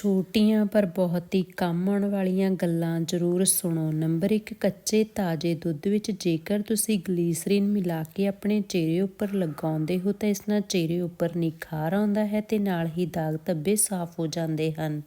ਛੋਟੀਆਂ ਪਰ ਬਹੁਤ ਹੀ ਕੰਮ ਆਉਣ ਵਾਲੀਆਂ ਗੱਲਾਂ ਜ਼ਰੂਰ ਸੁਣੋ। ਨੰਬਰ 1 ਕੱਚੇ ਤਾਜ਼ੇ ਦੁੱਧ ਵਿੱਚ ਜੇਕਰ ਤੁਸੀਂ ਗਲੀਸਰੀਨ ਮਿਲਾ ਕੇ ਆਪਣੇ ਚਿਹਰੇ ਉੱਪਰ ਲਗਾਉਂਦੇ ਹੋ ਤਾਂ ਇਸ ਨਾਲ ਚਿਹਰੇ ਉੱਪਰ ਨਿਖਾਰ ਆਉਂਦਾ ਹੈ ਤੇ ਨਾਲ ਹੀ ਦਾਗ ਧੱਬੇ ਸਾਫ਼ ਹੋ ਜਾਂਦੇ ਹਨ।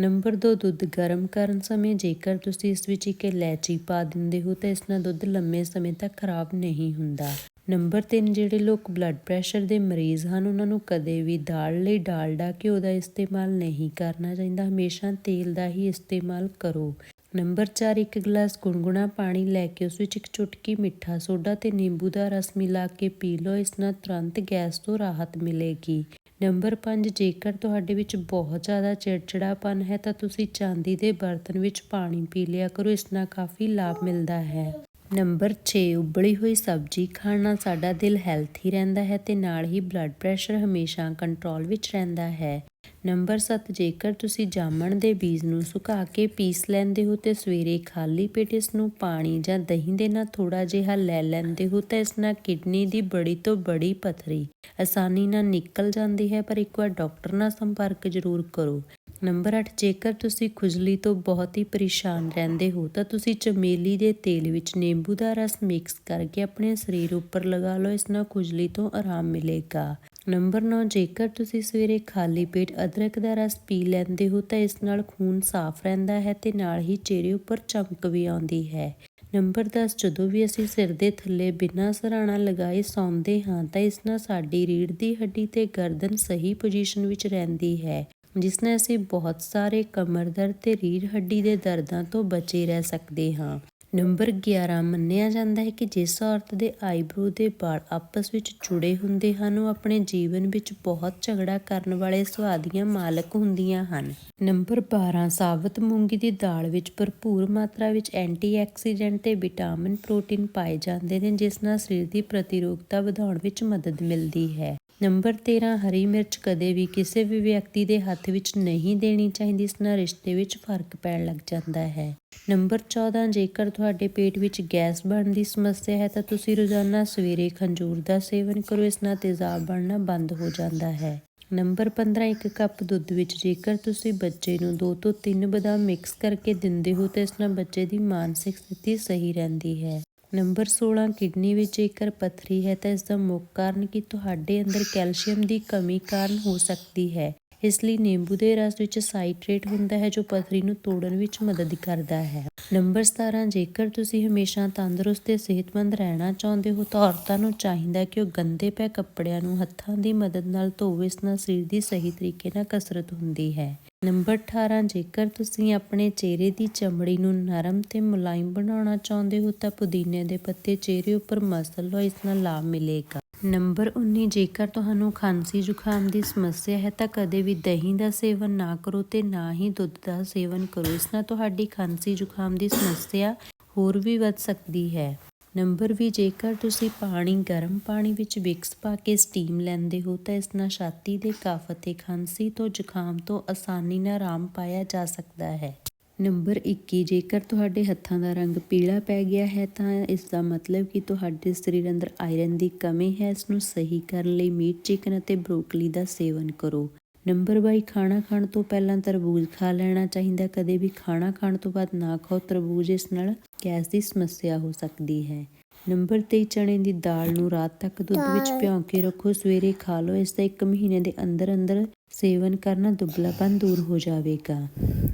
ਨੰਬਰ 2 ਦੁੱਧ ਗਰਮ ਕਰਨ ਸਮੇਂ ਜੇਕਰ ਤੁਸੀਂ ਇਸ ਵਿੱਚ ਇੱਕ ਇਲਾਇਚੀ ਪਾ ਦਿੰਦੇ ਹੋ ਤਾਂ ਇਸ ਨਾਲ ਦੁੱਧ ਲੰਮੇ ਸਮੇਂ ਤੱਕ ਖਰਾਬ ਨਹੀਂ ਹੁੰਦਾ। ਨੰਬਰ 3 ਜਿਹੜੇ ਲੋਕ ਬਲੱਡ ਪ੍ਰੈਸ਼ਰ ਦੇ ਮਰੀਜ਼ ਹਨ, ਉਹਨਾਂ ਨੂੰ ਕਦੇ ਵੀ ਦਾਲ ਲਈ ਡਾਲਡਾ ਘਿਓ ਦਾ ਇਸਤੇਮਾਲ ਨਹੀਂ ਕਰਨਾ ਚਾਹੀਦਾ, ਹਮੇਸ਼ਾ ਤੇਲ ਦਾ ਹੀ ਇਸਤੇਮਾਲ ਕਰੋ। ਨੰਬਰ 4 ਇੱਕ ਗਲਾਸ ਗੁਨਗੁਣਾ ਪਾਣੀ ਲੈ ਕੇ ਉਸ ਵਿੱਚ ਇੱਕ ਚੁਟਕੀ ਮਿੱਠਾ ਸੋਡਾ ਤੇ ਨਿੰਬੂ ਦਾ ਰਸ ਮਿਲਾ ਕੇ ਪੀ ਲਓ, ਇਸ ਨਾਲ ਤੁਰੰਤ ਗੈਸ ਤੋਂ ਰਾਹਤ ਮਿਲੇਗੀ। ਨੰਬਰ 5 ਜੇਕਰ ਤੁਹਾਡੇ ਵਿੱਚ ਬਹੁਤ ਜ਼ਿਆਦਾ ਚਿੜਚਿੜਾਪਨ ਹੈ ਤਾਂ ਤੁਸੀਂ ਚਾਂਦੀ ਦੇ ਬਰਤਨ ਵਿੱਚ ਪਾਣੀ ਪੀ ਲਿਆ ਕਰੋ, ਇਸ ਨਾਲ ਕਾਫੀ ਲਾਭ ਮਿਲਦਾ ਹੈ। ਨੰਬਰ 6 ਉਬਲੀ ਹੋਈ ਸਬਜ਼ੀ ਖਾਣ ਨਾਲ ਸਾਡਾ ਦਿਲ ਹੈਲਥੀ ਰਹਿੰਦਾ ਹੈ ਤੇ ਨਾਲ ਹੀ ਬਲੱਡ ਪ੍ਰੈਸ਼ਰ ਹਮੇਸ਼ਾ ਕੰਟਰੋਲ ਵਿੱਚ ਰਹਿੰਦਾ ਹੈ। ਨੰਬਰ 7 ਜੇਕਰ ਤੁਸੀਂ ਜਾਮਣ ਦੇ ਬੀਜ ਨੂੰ ਸੁਕਾ ਕੇ ਪੀਸ ਲੈਂਦੇ ਹੋ ਤੇ ਸਵੇਰੇ ਖਾਲੀ ਪੇਟ ਇਸ ਨੂੰ ਪਾਣੀ ਜਾਂ ਦਹੀਂ ਦੇ ਨਾਲ ਥੋੜਾ ਜਿਹਾ ਲੈ ਲੈਂਦੇ ਹੋ ਤਾਂ ਇਸ ਨਾਲ ਕਿਡਨੀ ਦੀ ਬੜੀ ਤੋਂ ਬੜੀ ਪਥਰੀ ਆਸਾਨੀ ਨਾਲ ਨਿਕਲ ਜਾਂਦੀ ਹੈ, ਪਰ ਇੱਕ ਵਾਰ ਡਾਕਟਰ ਨਾਲ ਸੰਪਰਕ ਜ਼ਰੂਰ ਕਰੋ। ਨੰਬਰ 8 ਜੇਕਰ ਤੁਸੀਂ ਖੁਜਲੀ ਤੋਂ ਬਹੁਤ ਹੀ ਪਰੇਸ਼ਾਨ ਰਹਿੰਦੇ ਹੋ, ਤਾਂ ਤੁਸੀਂ ਚਮੇਲੀ ਦੇ ਤੇਲ ਵਿੱਚ ਨਿੰਬੂ ਦਾ ਰਸ ਮਿਕਸ ਕਰਕੇ ਆਪਣੇ ਸਰੀਰ ਉੱਪਰ ਲਗਾ ਲਓ, ਇਸ ਨਾਲ ਖੁਜਲੀ ਤੋਂ ਆਰਾਮ ਮਿਲੇਗਾ। ਨੰਬਰ 9 ਜੇਕਰ ਤੁਸੀਂ ਸਵੇਰੇ ਖਾਲੀ ਪੇਟ ਅਦਰਕ ਦਾ ਰਸ ਪੀ ਲੈਂਦੇ ਹੋ, ਤਾਂ ਇਸ ਨਾਲ ਖੂਨ ਸਾਫ਼ ਰਹਿੰਦਾ ਹੈ ਤੇ ਨਾਲ ਹੀ ਚਿਹਰੇ ਉੱਪਰ ਚਮਕ ਵੀ ਆਉਂਦੀ ਹੈ। ਨੰਬਰ 10 ਜਦੋਂ ਵੀ ਅਸੀਂ ਸਿਰ ਦੇ ਥੱਲੇ ਬਿਨਾਂ ਸਰਾਣਾ ਲਗਾਏ ਸੌਂਦੇ ਹਾਂ, ਤਾਂ ਇਸ ਨਾਲ ਸਾਡੀ ਰੀੜ੍ਹ ਦੀ ਹੱਡੀ ਤੇ ਗਰਦਨ ਸਹੀ ਪੋਜੀਸ਼ਨ ਵਿੱਚ ਰਹਿੰਦੀ ਹੈ। ਜਿਸ ਨਾਲ ਅਸੀਂ ਬਹੁਤ ਸਾਰੇ ਕਮਰ ਦਰਦ ਤੇ ਰੀੜ ਹੱਡੀ ਦੇ ਦਰਦਾਂ ਤੋਂ ਬਚੇ ਰਹਿ ਸਕਦੇ ਹਾਂ। ਨੰਬਰ 11 ਮੰਨਿਆ ਜਾਂਦਾ ਹੈ ਕਿ ਜਿਸ ਔਰਤ ਦੇ ਆਈਬ੍ਰੋ ਦੇ ਵਾਲ ਆਪਸ ਵਿੱਚ ਜੁੜੇ ਹੁੰਦੇ ਹਨ, ਉਹ ਆਪਣੇ ਜੀਵਨ ਵਿੱਚ ਬਹੁਤ ਝਗੜਾ ਕਰਨ ਵਾਲੇ ਸੁਆਦੀਆਂ ਮਾਲਕ ਹੁੰਦੀਆਂ ਹਨ। ਨੰਬਰ 12 ਸਾਬਤ ਮੂੰਗੀ ਦੀ ਦਾਲ ਵਿੱਚ ਭਰਪੂਰ ਮਾਤਰਾ ਵਿੱਚ ਐਂਟੀਆਕਸੀਡੈਂਟ ਤੇ ਵਿਟਾਮਿਨ ਪ੍ਰੋਟੀਨ ਪਾਏ ਜਾਂਦੇ ਨੇ, ਜਿਸ ਨਾਲ ਸਰੀਰ ਦੀ ਪ੍ਰਤੀਰੋਧਤਾ ਵਧਾਉਣ ਵਿੱਚ ਮਦਦ ਮਿਲਦੀ ਹੈ। ਨੰਬਰ 13 ਹਰੀ ਮਿਰਚ ਕਦੇ ਵੀ ਕਿਸੇ ਵੀ ਵਿਅਕਤੀ ਦੇ ਹੱਥ ਵਿੱਚ ਨਹੀਂ ਦੇਣੀ ਚਾਹੀਦੀ, ਇਸ ਨਾਲ ਰਿਸ਼ਤੇ ਵਿੱਚ ਫ਼ਰਕ ਪੈਣ ਲੱਗ ਜਾਂਦਾ ਹੈ। ਨੰਬਰ 14 ਜੇਕਰ ਤੁਹਾਡੇ ਪੇਟ ਵਿੱਚ ਗੈਸ ਬਣਨ ਦੀ ਸਮੱਸਿਆ ਹੈ, ਤਾਂ ਤੁਸੀਂ ਰੋਜ਼ਾਨਾ ਸਵੇਰੇ ਖੰਜੂਰ ਦਾ ਸੇਵਨ ਕਰੋ, ਇਸ ਨਾਲ ਤੇਜ਼ਾਬ ਬਣਨਾ ਬੰਦ ਹੋ ਜਾਂਦਾ ਹੈ। ਨੰਬਰ 15 ਇੱਕ ਕੱਪ ਦੁੱਧ ਵਿੱਚ ਜੇਕਰ ਤੁਸੀਂ ਬੱਚੇ ਨੂੰ 2 ਤੋਂ 3 ਬਦਾਮ ਮਿਕਸ ਕਰਕੇ ਦਿੰਦੇ ਹੋ, ਤਾਂ ਇਸ ਨਾਲ ਬੱਚੇ ਦੀ ਮਾਨਸਿਕ ਸਥਿਤੀ ਸਹੀ ਰਹਿੰਦੀ ਹੈ। ਨੰਬਰ 16 ਕਿਡਨੀ ਵਿੱਚ ਜੇਕਰ ਪੱਥਰੀ ਹੈ ਤਾਂ ਇਸ ਦਾ ਮੁੱਖ ਕਾਰਨ ਕਿ? ਤੁਹਾਡੇ ਅੰਦਰ ਕੈਲਸ਼ੀਅਮ ਦੀ ਕਮੀ ਕਾਰਨ ਹੋ ਸਕਦੀ ਹੈ। ਇਸ ਲਈ ਨਿੰਬੂ ਦੇ ਰਸ ਵਿੱਚ ਸਾਈਟ੍ਰੇਟ ਹੁੰਦਾ ਹੈ, ਜੋ ਪਥਰੀ ਨੂੰ ਤੋੜਨ ਵਿੱਚ ਮਦਦ ਕਰਦਾ ਹੈ। ਨੰਬਰ 17 ਜੇਕਰ ਤੁਸੀਂ ਹਮੇਸ਼ਾ ਤੰਦਰੁਸਤ ਤੇ ਸਿਹਤਮੰਦ ਰਹਿਣਾ ਚਾਹੁੰਦੇ ਹੋ, ਤਾਂ ਔਰਤਾਂ ਨੂੰ ਚਾਹੀਦਾ ਕਿ ਉਹ ਗੰਦੇ ਪਏ ਕੱਪੜਿਆਂ ਨੂੰ ਹੱਥਾਂ ਦੀ ਮਦਦ ਨਾਲ ਧੋਵੇ, ਇਸ ਨਾਲ ਸਰੀਰ ਦੀ ਸਹੀ ਤਰੀਕੇ ਨਾਲ ਕਸਰਤ ਹੁੰਦੀ ਹੈ। ਨੰਬਰ 18 ਜੇਕਰ ਤੁਸੀਂ ਆਪਣੇ ਚਿਹਰੇ ਦੀ ਚਮੜੀ ਨੂੰ ਨਰਮ ਤੇ ਮੁਲਾਇਮ ਬਣਾਉਣਾ ਚਾਹੁੰਦੇ ਹੋ, ਤਾਂ ਪੁਦੀਨੇ ਦੇ ਪੱਤੇ ਚਿਹਰੇ ਉੱਪਰ ਮਸਲ ਲਓ, ਇਸ ਨਾਲ ਲਾਭ ਮਿਲੇਗਾ। ਨੰਬਰ 19 ਜੇਕਰ ਤੁਹਾਨੂੰ ਖਾਂਸੀ ਜ਼ੁਕਾਮ ਦੀ ਸਮੱਸਿਆ ਹੈ ਤਾਂ ਕਦੇ ਵੀ ਦਹੀਂ ਦਾ ਸੇਵਨ ਨਾ ਕਰੋ ਤੇ ਨਾ ਹੀ ਦੁੱਧ ਦਾ ਸੇਵਨ ਕਰੋ। ਇਸ ਨਾਲ ਤੁਹਾਡੀ ਖਾਂਸੀ ਜ਼ੁਕਾਮ ਦੀ ਸਮੱਸਿਆ ਹੋਰ ਵੀ ਵੱਧ ਸਕਦੀ ਹੈ। ਨੰਬਰ ਵੀ, ਜੇਕਰ ਤੁਸੀਂ ਪਾਣੀ, ਗਰਮ ਪਾਣੀ ਵਿੱਚ ਵਿਕਸ ਪਾ ਕੇ ਸਟੀਮ ਲੈਂਦੇ ਹੋ ਤਾਂ ਇਸ ਨਾਲ ਛਾਤੀ ਦੇ ਕਫ ਅਤੇ ਖਾਂਸੀ ਤੋਂ ਜ਼ੁਕਾਮ ਤੋਂ ਆਸਾਨੀ ਨਾਲ ਆਰਾਮ ਪਾਇਆ ਜਾ ਸਕਦਾ ਹੈ। ਨੰਬਰ 21 ਜੇਕਰ ਤੁਹਾਡੇ ਹੱਥਾਂ ਦਾ ਰੰਗ ਪੀਲਾ ਪੈ ਗਿਆ ਹੈ, ਤਾਂ ਇਸ ਦਾ ਮਤਲਬ ਕਿ ਤੁਹਾਡੇ ਸਰੀਰ ਅੰਦਰ ਆਇਰਨ ਦੀ ਕਮੀ ਹੈ। ਇਸ ਨੂੰ ਸਹੀ ਕਰਨ ਲਈ ਮੀਟ ਚਿਕਨ ਅਤੇ ਬਰੋਕਲੀ ਦਾ ਸੇਵਨ ਕਰੋ। ਨੰਬਰ 22 ਖਾਣਾ ਖਾਣ ਤੋਂ ਪਹਿਲਾਂ ਤਰਬੂਜ ਖਾ ਲੈਣਾ ਚਾਹੀਦਾ। ਕਦੇ ਵੀ ਖਾਣਾ ਖਾਣ ਤੋਂ ਬਾਅਦ ਨਾ ਖਾਓ। ਤਰਬੂਜ ਇਸ ਨਾਲ ਗੈਸ ਦੀ ਸਮੱਸਿਆ ਹੋ ਸਕਦੀ ਹੈ। ਨੰਬਰ 23 ਚਣੇ ਦੀ ਦਾਲ ਨੂੰ ਰਾਤ ਤੱਕ ਦੁੱਧ ਵਿੱਚ ਭਿਓ ਕੇ ਰੱਖੋ ਸਵੇਰੇ ਖਾ ਲਓ ਇਸ ਦਾ 1 ਮਹੀਨੇ ਦੇ ਅੰਦਰ ਅੰਦਰ ਸੇਵਨ ਕਰਨਾ ਦੁਬਲਾਪਨ ਦੂਰ ਹੋ ਜਾਵੇਗਾ।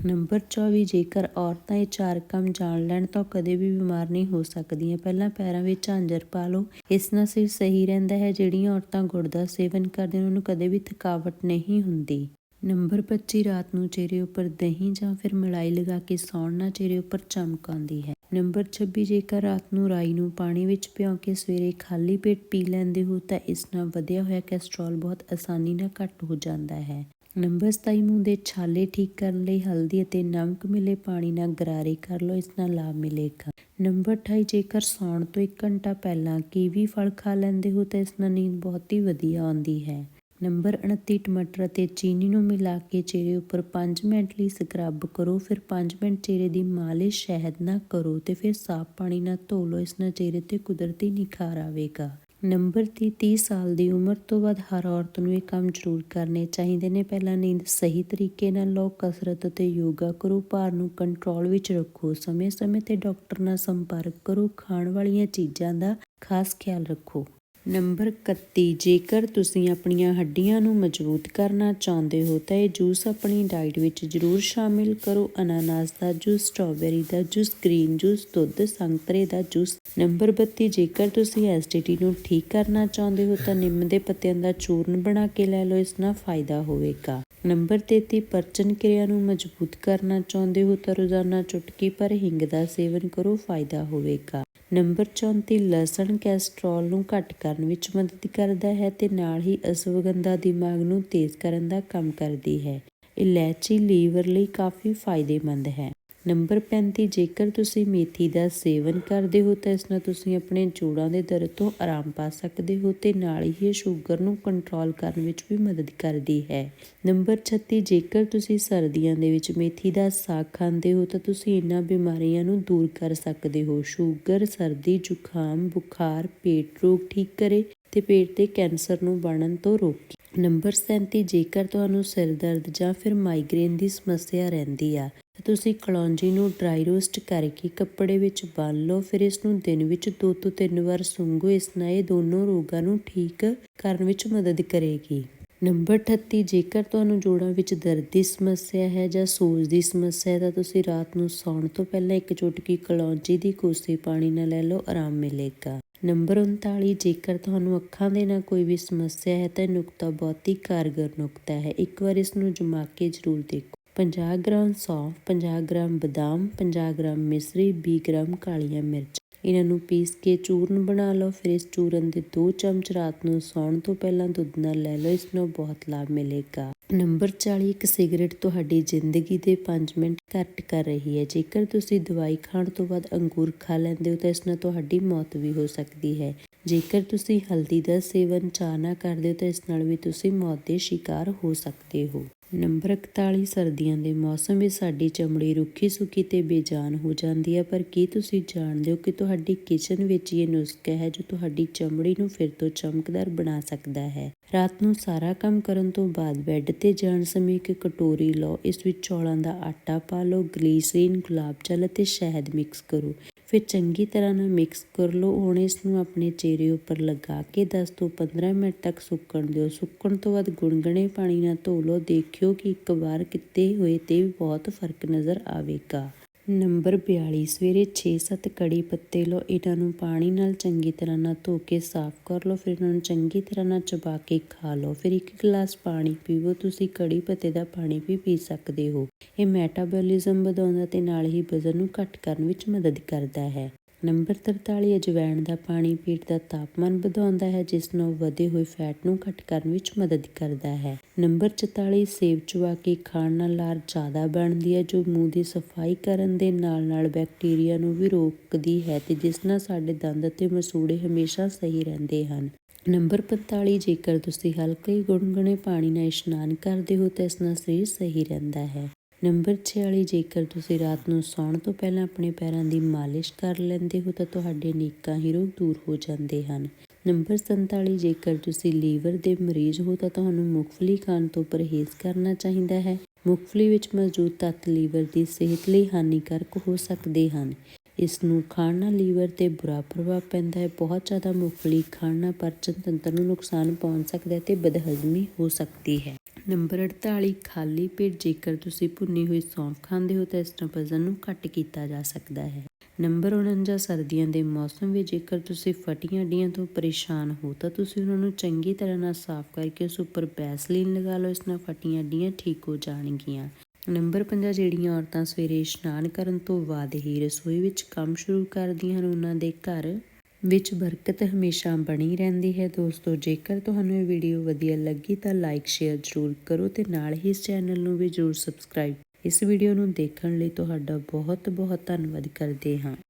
ਨੰਬਰ 24 ਜੇਕਰ ਔਰਤਾਂ ਇਹ ਚਾਰ ਕੰਮ ਜਾਣ ਲੈਣ ਤਾਂ ਕਦੇ ਵੀ ਬਿਮਾਰ ਨਹੀਂ ਹੋ ਸਕਦੀਆਂ। ਪਹਿਲਾਂ ਪੈਰਾਂ ਵਿੱਚ ਝਾਂਜਰ ਪਾ ਲਓ। ਇਸ ਨਾਲ ਸਿਰ ਸਹੀ ਰਹਿੰਦਾ ਹੈ। ਜਿਹੜੀਆਂ ਔਰਤਾਂ ਗੁੜ ਦਾ ਸੇਵਨ ਕਰਦੀਆਂ ਉਹਨਾਂ ਨੂੰ ਕਦੇ ਵੀ ਥਕਾਵਟ ਨਹੀਂ ਹੁੰਦੀ। ਨੰਬਰ 25 ਰਾਤ ਨੂੰ ਚਿਹਰੇ ਉੱਪਰ ਦਹੀਂ ਜਾਂ ਫਿਰ ਮਲਾਈ ਲਗਾ ਕੇ ਸੌਣ ਨਾਲ ਚਿਹਰੇ ਉੱਪਰ ਚਮਕ ਆਉਂਦੀ ਹੈ। ਨੰਬਰ 26 ਜੇਕਰ ਰਾਤ ਨੂੰ ਰਾਈ ਨੂੰ ਪਾਣੀ ਵਿੱਚ ਭਿਓ ਕੇ ਸਵੇਰੇ ਖਾਲੀ ਪੇਟ ਪੀ ਲੈਂਦੇ ਹੋ ਤਾਂ ਇਸ ਨਾਲ ਵਧਿਆ ਹੋਇਆ ਕੋਲੇਸਟ੍ਰੋਲ ਬਹੁਤ ਆਸਾਨੀ ਨਾਲ ਘੱਟ ਹੋ ਜਾਂਦਾ ਹੈ। ਨੰਬਰ 27 ਮੂੰਹ ਦੇ ਛਾਲੇ ਠੀਕ ਕਰਨ ਲਈ ਹਲਦੀ ਅਤੇ ਨਮਕ ਮਿਲੇ ਪਾਣੀ ਨਾਲ ਗਰਾਰੇ ਕਰ ਲਓ, ਇਸ ਨਾਲ ਲਾਭ ਮਿਲੇਗਾ। ਨੰਬਰ 28 ਜੇਕਰ ਸੌਣ ਤੋਂ 1 ਘੰਟਾ ਪਹਿਲਾਂ ਕੀਵੀ ਫਲ ਖਾ ਲੈਂਦੇ ਹੋ ਤਾਂ ਇਸ ਨਾਲ ਨੀਂਦ ਬਹੁਤ ਹੀ ਵਧੀਆ ਆਉਂਦੀ ਹੈ। ਨੰਬਰ 29 ਟਮਾਟਰ ਅਤੇ ਚੀਨੀ ਨੂੰ ਮਿਲਾ ਕੇ ਚਿਹਰੇ ਉੱਪਰ 5 ਮਿੰਟ ਲਈ ਸਕਰਬ ਕਰੋ, ਫਿਰ 5 ਮਿੰਟ ਚਿਹਰੇ ਦੀ ਮਾਲਿਸ਼ ਸ਼ਹਿਦ ਨਾਲ ਕਰੋ ਤੇ ਫਿਰ ਸਾਫ਼ ਪਾਣੀ ਨਾਲ ਧੋ ਲਓ, ਇਸ ਨਾਲ ਚਿਹਰੇ ਤੇ ਕੁਦਰਤੀ ਨਿਖਾਰ ਆਵੇਗਾ। ਨੰਬਰ 30 30 ਸਾਲ ਦੀ ਉਮਰ ਤੋਂ ਬਾਅਦ ਹਰ ਔਰਤ ਨੂੰ ਇਹ ਕੰਮ ਜ਼ਰੂਰ ਕਰਨੇ ਚਾਹੀਦੇ ਨੇ। ਪਹਿਲਾਂ ਨੀਂਦ ਸਹੀ ਤਰੀਕੇ ਨਾਲ ਲਓ, ਕਸਰਤ ਅਤੇ ਯੋਗਾ ਕਰੋ, ਭਾਰ ਨੂੰ ਕੰਟਰੋਲ ਵਿੱਚ ਰੱਖੋ, ਸਮੇਂ-ਸਮੇਂ ਤੇ ਡਾਕਟਰ ਨਾਲ ਸੰਪਰਕ ਕਰੋ, ਖਾਣ ਵਾਲੀਆਂ ਚੀਜ਼ਾਂ ਦਾ ਖਾਸ ਖਿਆਲ ਰੱਖੋ। ਨੰਬਰ 31 ਜੇਕਰ ਤੁਸੀਂ ਆਪਣੀਆਂ ਹੱਡੀਆਂ ਨੂੰ ਮਜ਼ਬੂਤ ਕਰਨਾ ਚਾਹੁੰਦੇ ਹੋ, ਤਾਂ ਇਹ ਜੂਸ ਆਪਣੀ ਡਾਈਟ ਵਿੱਚ ਜ਼ਰੂਰ ਸ਼ਾਮਿਲ ਕਰੋ। ਅਨਾਨਾਸ ਦਾ ਜੂਸ, ਸਟ੍ਰਾਬੇਰੀ ਦਾ ਜੂਸ, ਗ੍ਰੀਨ ਜੂਸ, ਦੁੱਧ, ਸੰਤਰੇ ਦਾ ਜੂਸ। ਨੰਬਰ 32 ਜੇਕਰ ਤੁਸੀਂ ਐਸਿਡਿਟੀ ਨੂੰ ਠੀਕ ਕਰਨਾ ਚਾਹੁੰਦੇ ਹੋ, ਤਾਂ ਨਿੰਮ ਦੇ ਪੱਤਿਆਂ ਦਾ ਚੂਰਨ ਬਣਾ ਕੇ ਲੈ ਲਓ, ਇਸ ਨਾਲ ਫਾਇਦਾ ਹੋਵੇਗਾ। ਨੰਬਰ 33 ਪਰਚਨ ਕਿਰਿਆ ਨੂੰ ਮਜ਼ਬੂਤ ਕਰਨਾ ਚਾਹੁੰਦੇ ਹੋ, ਤਾਂ ਰੋਜ਼ਾਨਾ ਚੁਟਕੀ ਪਰ ਹਿੰਗ ਦਾ ਸੇਵਨ ਕਰੋ, ਫਾਇਦਾ ਹੋਵੇਗਾ। ਨੰਬਰ 34 ਲਸਣ ਕੈਸਟਰੋਲ ਨੂੰ ਘੱਟ ਕਰਨ ਵਿੱਚ ਮਦਦ ਕਰਦਾ ਹੈ ਤੇ ਨਾਲ ਹੀ ਅਸਵਗੰਧਾ ਦਿਮਾਗ ਨੂੰ ਤੇਜ਼ ਕਰਨ ਦਾ ਕੰਮ ਕਰਦੀ ਹੈ। ਇਲਾਇਚੀ ਲੀਵਰ ਲਈ ਕਾਫੀ ਫਾਇਦੇਮੰਦ ਹੈ। ਨੰਬਰ 35 ਜੇਕਰ ਤੁਸੀਂ ਮੇਥੀ ਦਾ ਸੇਵਨ ਕਰਦੇ ਹੋ ਤਾਂ ਇਸ ਨਾਲ ਤੁਸੀਂ ਆਪਣੇ ਜੋੜਾਂ ਦੇ ਦਰਦ ਤੋਂ ਆਰਾਮ ਪਾ ਸਕਦੇ ਹੋ ਤੇ ਨਾਲ ਹੀ ਇਹ ਸ਼ੂਗਰ ਨੂੰ ਕੰਟਰੋਲ ਕਰਨ ਵਿੱਚ ਵੀ ਮਦਦ ਕਰਦੀ ਹੈ। ਨੰਬਰ 36 ਜੇਕਰ ਤੁਸੀਂ ਸਰਦੀਆਂ ਦੇ ਵਿੱਚ ਮੇਥੀ ਦਾ ਸਾਗ ਖਾਂਦੇ ਹੋ ਤਾਂ ਤੁਸੀਂ ਇਹਨਾਂ ਬਿਮਾਰੀਆਂ ਨੂੰ ਦੂਰ ਕਰ ਸਕਦੇ ਹੋ। ਸ਼ੂਗਰ, ਸਰਦੀ, ਜ਼ੁਕਾਮ, ਬੁਖਾਰ, ਪੇਟ ਰੋਗ ਠੀਕ ਕਰੇ ਤੇ ਪੇਟ ਦੇ ਕੈਂਸਰ ਨੂੰ ਬਣਨ ਤੋਂ ਰੋਕੇ। ਨੰਬਰ 37 ਜੇਕਰ ਤੁਹਾਨੂੰ ਸਿਰ ਦਰਦ ਜਾਂ ਫਿਰ ਮਾਈਗ੍ਰੇਨ ਦੀ ਸਮੱਸਿਆ ਰਹਿੰਦੀ ਆ ਤਾਂ ਤੁਸੀਂ ਕਲੌਂਜੀ ਨੂੰ ਡਰਾਈ ਰੋਸਟ ਕਰਕੇ ਕੱਪੜੇ ਵਿੱਚ ਬੰਨ ਲਓ। ਫਿਰ ਇਸ ਨੂੰ ਦਿਨ ਵਿੱਚ ਦੋ ਤੋਂ ਤਿੰਨ ਵਾਰ ਸੁੰਘੋ। ਇਸ ਨਾਲ ਇਹ ਦੋਨੋਂ ਰੋਗਾਂ ਨੂੰ ਠੀਕ ਕਰਨ ਵਿੱਚ ਮਦਦ ਕਰੇਗੀ। ਨੰਬਰ 38 ਜੇਕਰ ਤੁਹਾਨੂੰ ਜੋੜਾਂ ਵਿੱਚ ਦਰਦ ਦੀ ਸਮੱਸਿਆ ਹੈ ਜਾਂ ਸੋਜ ਦੀ ਸਮੱਸਿਆ ਹੈ, ਤਾਂ ਤੁਸੀਂ ਰਾਤ ਨੂੰ ਸੌਣ ਤੋਂ ਪਹਿਲਾਂ ਇੱਕ ਚੁਟਕੀ ਕਲੌਂਜੀ ਦੀ ਕੋਸੇ ਪਾਣੀ ਨਾਲ ਲੈ ਲਓ। ਆਰਾਮ ਮਿਲੇਗਾ। ਨੰਬਰ 39 ਜੇਕਰ ਤੁਹਾਨੂੰ ਅੱਖਾਂ ਦੇ ਨਾਲ ਕੋਈ ਵੀ ਸਮੱਸਿਆ ਹੈ, ਤਾਂ ਇਹ ਨੁਕਤਾ ਬਹੁਤ ਹੀ ਕਾਰਗਰ ਨੁਕਤਾ ਹੈ। ਇੱਕ ਵਾਰ ਇਸ ਨੂੰ ਜਮਾ ਕੇ ਜ਼ਰੂਰ ਦੇਖੋ। 50 ਗ੍ਰਾਮ ਸੌਂਫ 50 ਗ੍ਰਾਮ ਬਦਾਮ 50 ਗ੍ਰਾਮ ਮਿਸਰੀ 20 ਗ੍ਰਾਮ ਕਾਲੀਆਂ ਮਿਰਚ। ਇਹਨਾਂ ਨੂੰ ਪੀਸ ਕੇ ਚੂਰਨ ਬਣਾ ਲਓ। ਫਿਰ ਇਸ ਚੂਰਨ ਦੇ 2 ਚਮਚ ਰਾਤ ਨੂੰ ਸੌਣ ਤੋਂ ਪਹਿਲਾਂ ਦੁੱਧ ਨਾਲ ਲੈ ਲਓ। ਇਸ ਨੂੰ ਬਹੁਤ ਲਾਭ ਮਿਲੇਗਾ। ਨੰਬਰ 40 ਇੱਕ ਸਿਗਰਟ ਤੁਹਾਡੀ ਜ਼ਿੰਦਗੀ ਦੇ 5 ਮਿੰਟ ਘੱਟ ਕਰ ਰਹੀ ਹੈ। ਜੇਕਰ ਤੁਸੀਂ ਦਵਾਈ ਖਾਣ ਤੋਂ ਬਾਅਦ ਅੰਗੂਰ ਖਾ ਲੈਂਦੇ ਹੋ, ਤਾਂ ਇਸ ਨਾਲ ਤੁਹਾਡੀ ਮੌਤ ਵੀ ਹੋ ਸਕਦੀ ਹੈ। ਜੇਕਰ ਤੁਸੀਂ ਹਲਦੀ ਦਾ ਸੇਵਨ ਚਾਹ ਨਾ ਕਰਦੇ ਹੋ, ਤਾਂ ਇਸ ਨਾਲ ਵੀ ਤੁਸੀਂ ਮੌਤ ਦੇ ਸ਼ਿਕਾਰ ਹੋ ਸਕਦੇ ਹੋ। ਨੰਬਰ 41 ਸਰਦੀਆਂ ਦੇ ਮੌਸਮ ਵਿੱਚ ਸਾਡੀ ਚਮੜੀ ਰੁੱਖੀ ਸੁੱਕੀ ਤੇ ਬੇਜਾਨ ਹੋ ਜਾਂਦੀ ਹੈ। ਪਰ ਕੀ ਤੁਸੀਂ ਜਾਣਦੇ ਹੋ ਕਿ ਤੁਹਾਡੀ ਕਿਚਨ ਵਿੱਚ ਇਹ ਨੁਸਖਾ ਹੈ ਜੋ ਤੁਹਾਡੀ ਚਮੜੀ ਨੂੰ ਫਿਰ ਤੋਂ ਚਮਕਦਾਰ ਬਣਾ ਸਕਦਾ ਹੈ? ਰਾਤ ਨੂੰ ਸਾਰਾ ਕੰਮ ਕਰਨ ਤੋਂ ਬਾਅਦ ਬੈੱਡ ਤੇ ਜਾਣ ਸਮੇਂ ਇੱਕ ਕਟੋਰੀ ਲਓ। ਇਸ ਵਿੱਚ ਚੌਲਾਂ ਦਾ ਆਟਾ ਪਾ ਲਓ, ਗਲੀਸਰੀਨ, ਗੁਲਾਬ ਜਲ ਅਤੇ ਸ਼ਹਿਦ ਮਿਕਸ ਕਰੋ। ਫਿਰ ਚੰਗੀ ਤਰ੍ਹਾਂ ਨਾਲ ਮਿਕਸ ਕਰ ਲਓ। ਹੁਣ ਇਸ ਨੂੰ ਆਪਣੇ ਚਿਹਰੇ ਉੱਪਰ ਲਗਾ ਕੇ 10 ਤੋਂ 15 ਮਿੰਟ ਤੱਕ ਸੁੱਕਣ ਦਿਓ। ਸੁੱਕਣ ਤੋਂ ਬਾਅਦ ਗੁਣਗੁਣੇ ਪਾਣੀ ਨਾਲ ਧੋ ਲਓ। ਦੇਖਿਓ ਕਿ ਇੱਕ ਵਾਰ ਕੀਤੇ ਹੋਏ ਤੇ ਬਹੁਤ ਫ਼ਰਕ ਨਜ਼ਰ ਆਵੇਗਾ। ਨੰਬਰ 42 ਸਵੇਰੇ 6-7 ਕੜੀ ਪੱਤੇ ਲਓ, ਇਹਨਾਂ ਨੂੰ ਪਾਣੀ ਨਾਲ ਚੰਗੀ ਤਰ੍ਹਾਂ ਨਾਲ ਧੋ ਕੇ ਸਾਫ਼ ਕਰ ਲਓ, ਫਿਰ ਇਹਨਾਂ ਨੂੰ ਚੰਗੀ ਤਰ੍ਹਾਂ ਨਾਲ ਚਬਾ ਕੇ ਖਾ ਲਓ। ਫਿਰ ਇੱਕ ਗਲਾਸ ਪਾਣੀ ਪੀਵੋ, ਤੁਸੀਂ ਕੜੀ ਪੱਤੇ ਦਾ ਪਾਣੀ ਵੀ ਪੀ ਸਕਦੇ ਹੋ। ਇਹ ਮੈਟਾਬੋਲਿਜ਼ਮ ਵਧਾਉਂਦਾ ਤੇ ਨਾਲ ਹੀ ਵਜ਼ਨ ਨੂੰ ਘੱਟ ਕਰਨ ਵਿੱਚ ਮਦਦ ਕਰਦਾ ਹੈ। ਨੰਬਰ 43 ਅਜਵਾਇਣ ਦਾ ਪਾਣੀ ਪੇਟ ਦਾ ਤਾਪਮਾਨ ਵਧਾਉਂਦਾ ਹੈ, ਜਿਸ ਨਾਲ ਵਧੇ ਹੋਏ ਫੈਟ ਨੂੰ ਘੱਟ ਕਰਨ ਵਿੱਚ ਮਦਦ ਕਰਦਾ ਹੈ। ਨੰਬਰ 44 ਸੇਬ ਚਵਾ ਕੇ ਖਾਣ ਨਾਲ ਲਾਰ ਜ਼ਿਆਦਾ ਬਣਦੀ ਹੈ, ਜੋ ਮੂੰਹ ਦੀ ਸਫ਼ਾਈ ਕਰਨ ਦੇ ਨਾਲ ਨਾਲ ਬੈਕਟੀਰੀਆ ਨੂੰ ਵੀ ਰੋਕਦੀ ਹੈ ਤੇ ਜਿਸ ਨਾਲ ਸਾਡੇ ਦੰਦ ਅਤੇ ਮਸੂੜੇ ਹਮੇਸ਼ਾ ਸਹੀ ਰਹਿੰਦੇ ਹਨ। ਨੰਬਰ 45 ਜੇਕਰ ਤੁਸੀਂ ਹਲਕੇ ਗੁਣਗੁਣੇ ਪਾਣੀ ਨਾਲ ਇਸ਼ਨਾਨ ਕਰਦੇ ਹੋ, ਤਾਂ ਇਸ ਨਾਲ ਸਰੀਰ ਸਹੀ ਰਹਿੰਦਾ ਹੈ। ਨੰਬਰ 46 ਜੇਕਰ ਤੁਸੀਂ ਰਾਤ ਨੂੰ ਸੌਣ ਤੋਂ ਪਹਿਲਾਂ ਆਪਣੇ ਪੈਰਾਂ ਦੀ ਮਾਲਿਸ਼ ਕਰ ਲੈਂਦੇ ਹੋ, ਤਾਂ ਤੁਹਾਡੇ ਨੀਕਾਂ ਹੀ ਰੋਗ ਦੂਰ ਹੋ ਜਾਂਦੇ ਹਨ। ਨੰਬਰ 47 ਜੇਕਰ ਤੁਸੀਂ ਲੀਵਰ ਦੇ ਮਰੀਜ਼ ਹੋ, ਤਾਂ ਤੁਹਾਨੂੰ ਮੂੰਗਫਲੀ ਖਾਣ ਤੋਂ ਪਰਹੇਜ਼ ਕਰਨਾ ਚਾਹੀਦਾ ਹੈ। ਮੂੰਗਫਲੀ ਵਿੱਚ ਮੌਜੂਦ ਤੱਤ ਲੀਵਰ ਦੀ ਸਿਹਤ ਲਈ ਹਾਨੀਕਾਰਕ ਹੋ ਸਕਦੇ ਹਨ। ਇਸ ਨੂੰ ਖਾਣ ਨਾਲ ਲੀਵਰ ਤੇ ਬੁਰਾ ਪ੍ਰਭਾਵ ਪੈਂਦਾ ਹੈ। ਬਹੁਤ ਜ਼ਿਆਦਾ ਮੂੰਗਫਲੀ ਖਾਣ ਨਾਲ ਪਾਚਨ ਤੰਤਰ ਨੂੰ ਨੁਕਸਾਨ ਪਹੁੰਚ ਸਕਦਾ ਹੈ ਤੇ ਬਦਹਜ਼ਮੀ ਹੋ ਸਕਦੀ ਹੈ। ਨੰਬਰ 48 ਖਾਲੀ ਪੇਟ ਜੇਕਰ ਤੁਸੀਂ ਭੁੰਨੀ ਹੋਈ ਸੌਂਫ ਖਾਂਦੇ ਹੋ ਤਾਂ ਇਸ ਤੋਂ ਵਜ਼ਨ ਨੂੰ ਘੱਟ ਕੀਤਾ ਜਾ ਸਕਦਾ ਹੈ। ਨੰਬਰ 49 ਸਰਦੀਆਂ ਦੇ ਮੌਸਮ ਵਿੱਚ ਜੇਕਰ ਤੁਸੀਂ ਫਟੀਆਂ ਹੱਡੀਆਂ ਤੋਂ ਪਰੇਸ਼ਾਨ ਹੋ ਤਾਂ ਤੁਸੀਂ ਉਹਨਾਂ ਨੂੰ ਚੰਗੀ ਤਰ੍ਹਾਂ ਨਾਲ ਸਾਫ਼ ਕਰਕੇ ਉਸ ਉੱਪਰ ਬੈਸਲੀਨ ਲਗਾ ਲਓ, ਇਸ ਨਾਲ ਫਟੀਆਂ ਹੱਡੀਆਂ ਠੀਕ ਹੋ ਜਾਣਗੀਆਂ। ਨੰਬਰ 50 ਜਿਹੜੀਆਂ ਔਰਤਾਂ ਸਵੇਰੇ ਇਸ਼ਨਾਨ ਕਰਨ ਤੋਂ ਬਾਅਦ ਹੀ ਰਸੋਈ ਵਿੱਚ ਕੰਮ ਸ਼ੁਰੂ ਕਰਦੀਆਂ ਹਨ, ਉਹਨਾਂ ਦੇ ਘਰ ਵਿੱਚ ਬਰਕਤ ਹਮੇਸ਼ਾ ਬਣੀ ਰਹਿੰਦੀ ਹੈ। ਦੋਸਤੋ, ਜੇਕਰ ਤੁਹਾਨੂੰ ਇਹ ਵੀਡੀਓ ਵਧੀਆ ਲੱਗੀ ਤਾਂ ਲਾਈਕ ਸ਼ੇਅਰ ਜ਼ਰੂਰ ਕਰੋ ਤੇ ਨਾਲ ਹੀ ਇਸ ਚੈਨਲ ਨੂੰ ਵੀ ਜ਼ਰੂਰ ਸਬਸਕ੍ਰਾਈਬ ਇਸ ਵੀਡੀਓ ਨੂੰ ਦੇਖਣ ਲਈ ਤੁਹਾਡਾ ਬਹੁਤ ਬਹੁਤ ਧੰਨਵਾਦ ਕਰਦੇ ਹਾਂ।